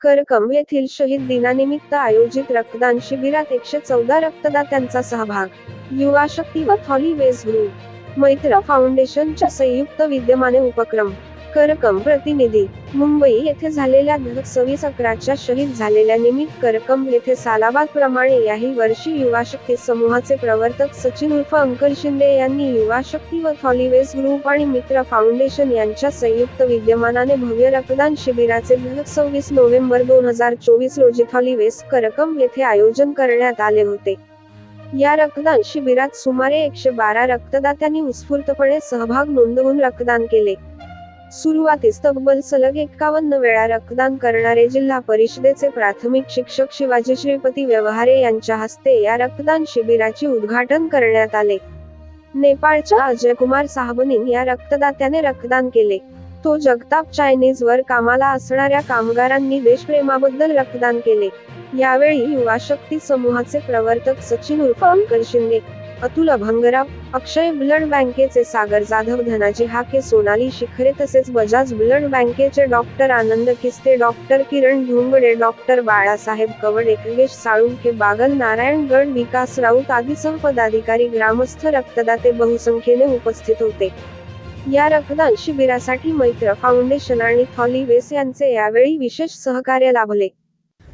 करकम येथील शहीद दिनानिमित्त आयोजित रक्तदान शिबिरात एकशे चौदा रक्तदात्यांचा सहभाग. युवा शक्ती व थॉली वेज ग्रुप. मैत्र फाउंडेशनच्या संयुक्त विद्यमाने उपक्रम. करकम प्रतिनिधी. मुंबई येथे झालेल्या सव्वीस अकराच्या शहीद झालेल्या निमित्त करकम येथे सालाबाद प्रमाणे याही वर्षी युवा शक्ती समूहाचे प्रवर्तक सचिन उर्फ अंकल शिंदे यांनी युवा शक्ती व थॉलीवेज ग्रुप आणि मित्र फाउंडेशन यांच्या संयुक्त विद्यमानाने भव्य रक्तदान शिबिराचे सव्वीस नोव्हेंबर दोन हजार चोवीस रोजी थॉलिवेस करकम येथे आयोजन करण्यात आले होते. या रक्तदान शिबिरात सुमारे एकशे बारा रक्तदात्यांनी उत्स्फूर्तपणे सहभाग नोंदवून रक्तदान केले. सुरुवातीस तब्बल सलग एक्कावन्न वेळा रक्तदान करणारे जिल्हा परिषदेचे प्राथमिक शिक्षक शिवाजी श्रीपती व्यवहारे यांच्या हस्ते या रक्तदान शिबिराचे उद्घाटन करण्यात आले. नेपाळच्या अजयकुमार साहबनीन या रक्तदात्याने रक्तदान केले. तो जगताप चायनीज वर कामाला असणाऱ्या कामगारांनी देशप्रेमाबद्दल रक्तदान केले. यावेळी युवा शक्ती समूहाचे प्रवर्तक सचिन उर्फ अंकल शिंदे अतुल अभंगराव अक्षय ब्लड बँकेचे सागर जाधव धनाजी हाके सोनाली शिखरे तसेच बजाज ब्लड बँकेचे doctor Anand Kiste doctor Kiran Dhungade doctor Balasaheb Kawade Yogesh Salunkhe Bagal Narayangad Vikas Raut आदीसह पदाधिकारी ग्रामस्थ रक्तदाते बहुसंख्येने उपस्थित होते. या रक्तदान शिबिरासाठी मैत्र फाउंडेशन आणि थॉलीवेस यांचे यावेळी विशेष सहकार्य लाभले.